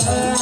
Oh,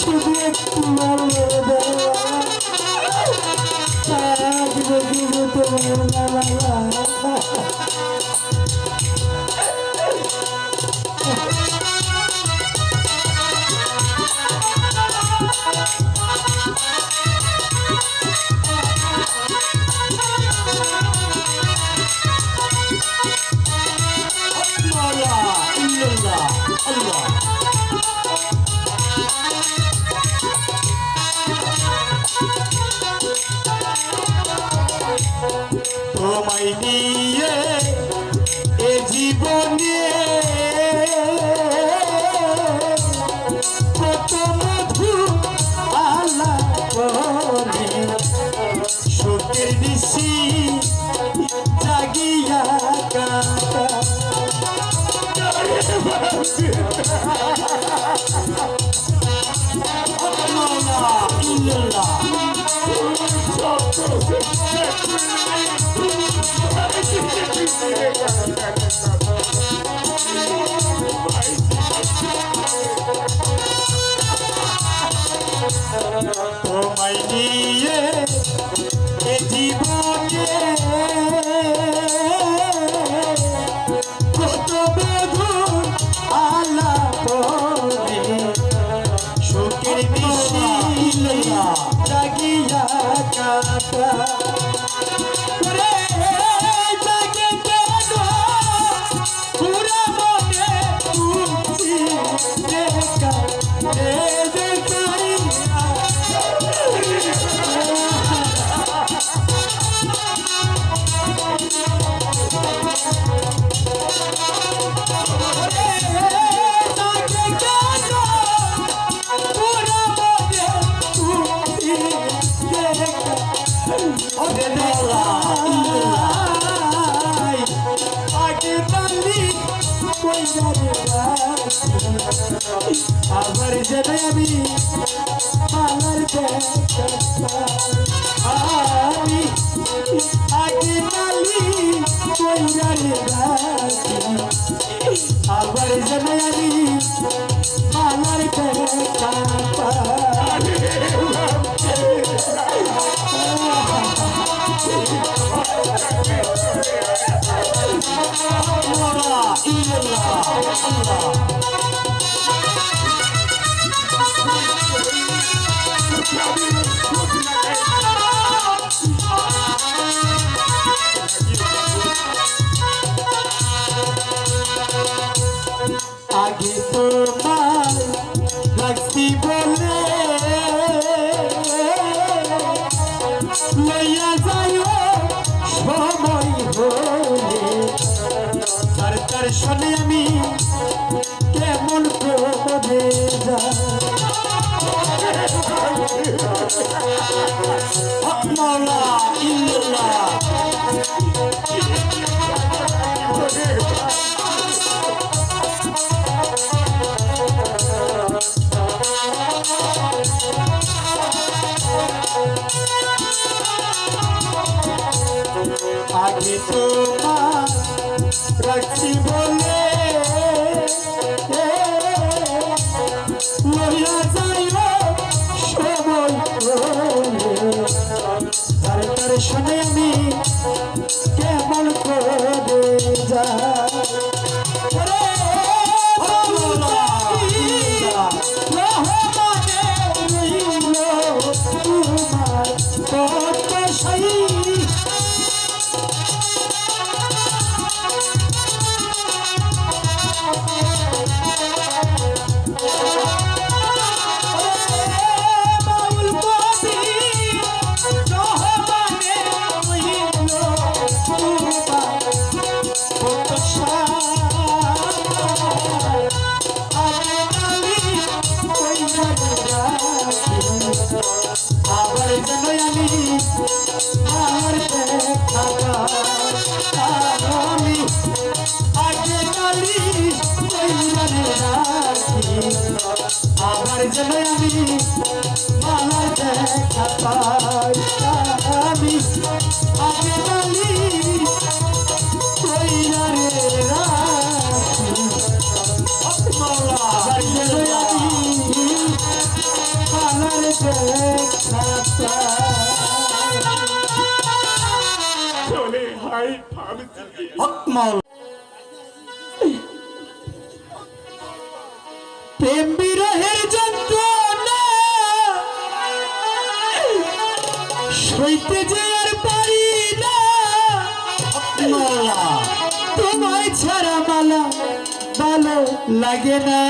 শুধু একটু ভালো Olha যাবে আমি Lay তোমার রাখছি বলে আমি আগে কালি কইরানে রাখি আবার যেন আমি মালা দেখা পাই। মাওলা প্রেম বিরহের সইতে যে পারি না। মাওলা তোমায় ছাড়া মালা ভালো লাগে না।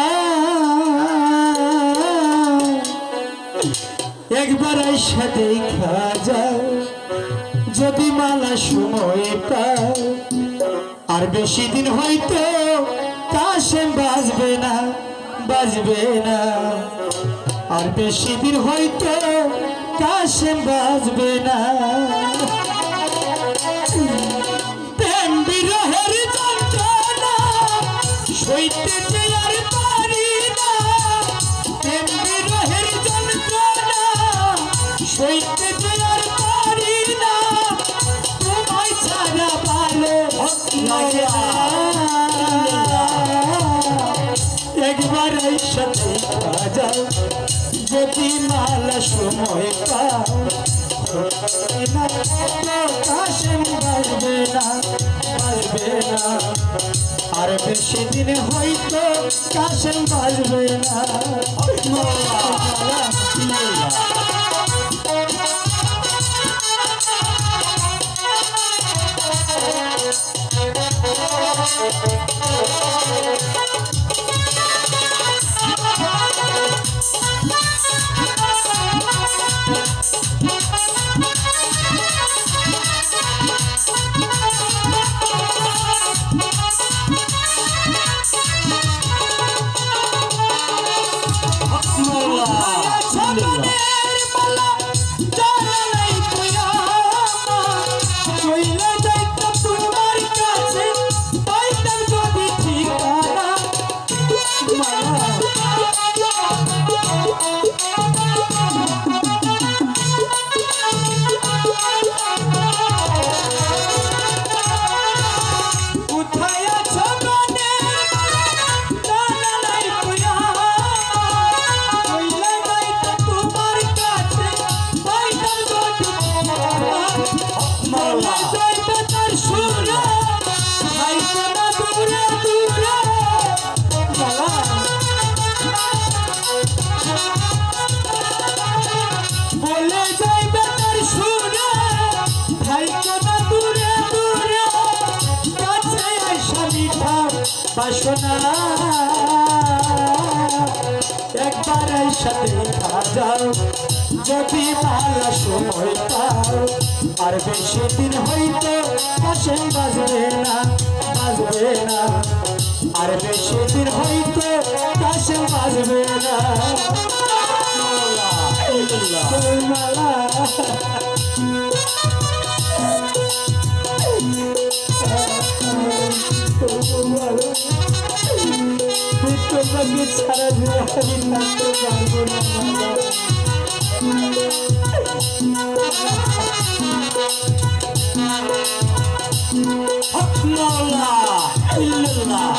একবার আইসা দেখা যাও যদি মালা সময় পাও আর বেশি দিন হয়তো কাশেম বাজবে না বাজবে না। আর বেশি দিন হয়তো কাশেম বাজবে না। বিরহের যন্ত্রণা একবার সাথে যাও যদি মালা সময় পাও কাশেম বাজবে না বাজবে না আর বেশি দিন হয়তো কাশেম বাজবে না। বাসনা একবার দেখা যাও যদি মালা সময় পাও, আর বেশি দিন হইতে কাশে বাজবে না বাজবে না। আর বেশি দিন হইতে কাশে বাজবে না। মালা দিয়ে আমি থাকতে পারব না ইল্লাল্লাহ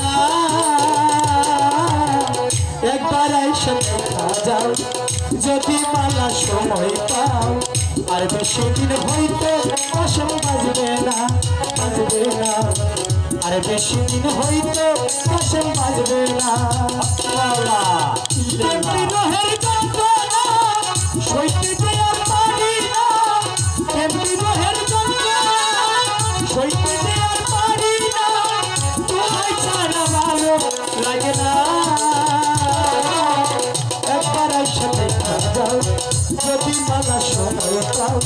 না। একবার আইসা যাও যদি মালা সময় পাও আর বেশি দিন হইতে আসন বাজবে না বাজবে না। আর বেশি দিন হইতে আসন বাজবে না। সইতে পাও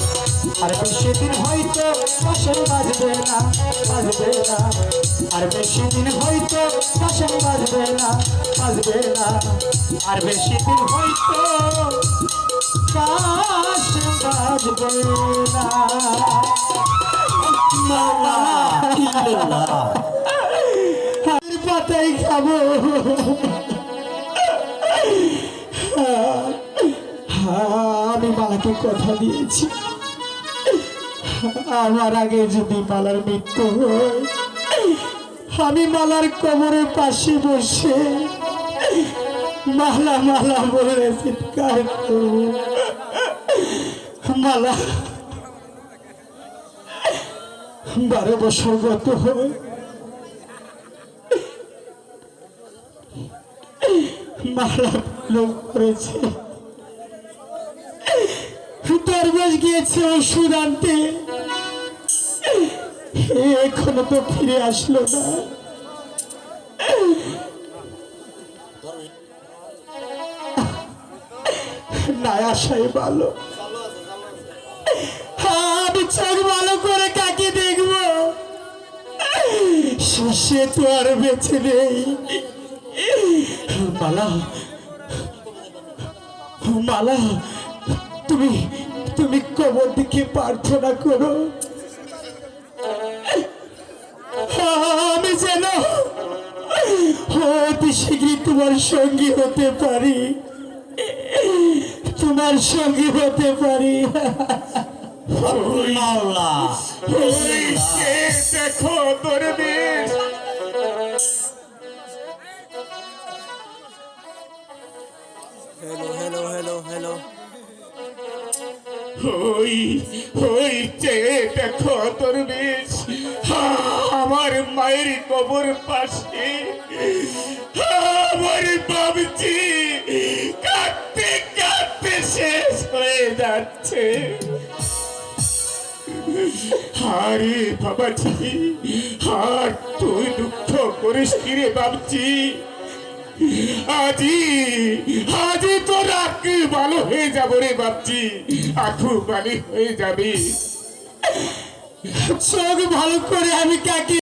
আর বেশি দিন হয়তো বাসন বাজবে না বাজবে না। আর বেশি দিন হয়তো বাসন বাজবে না বাজবে না। আর বেশি দিন হয়তো বাসন বাজবে না। পাতাই খাব। মালাকে কথা দিয়েছি। আমার আগে যদি মালার মৃত্যু আমি মালার কবরের পাশে বসে মালা মালা বলে চিৎকার মালা বারো বছর গত হয়। মালা করেছে। দরবেশ গিয়েছে ওষুধ আনতে এখনও তো ফিরে আসলো না। ভালো করে কাকে তো আর মালা, তুমি তুমি কবর দিকে প্রার্থনা করো। আমি যেন অতি শীঘ্রই তোমার সঙ্গী হতে পারি। তোমার সঙ্গী হতে পারি। হ্যালো হ্যালো হ্যালো হ্যালো ওই ওই যে দেখো দরবেশ আমার মায়ের কবর পাশে। আমার বাবজি কাঁদতে কাঁদতে শেষ হয়ে যাচ্ছে। আরে বাবাজি, আর তুই দুঃখ করিস কি রে বাবজি? আজি আজি তো রাখ ভালো হয়ে যাব রে বাপজি। আখু বালি হয়ে যাবে। চোখ ভালো করে আমি কাকে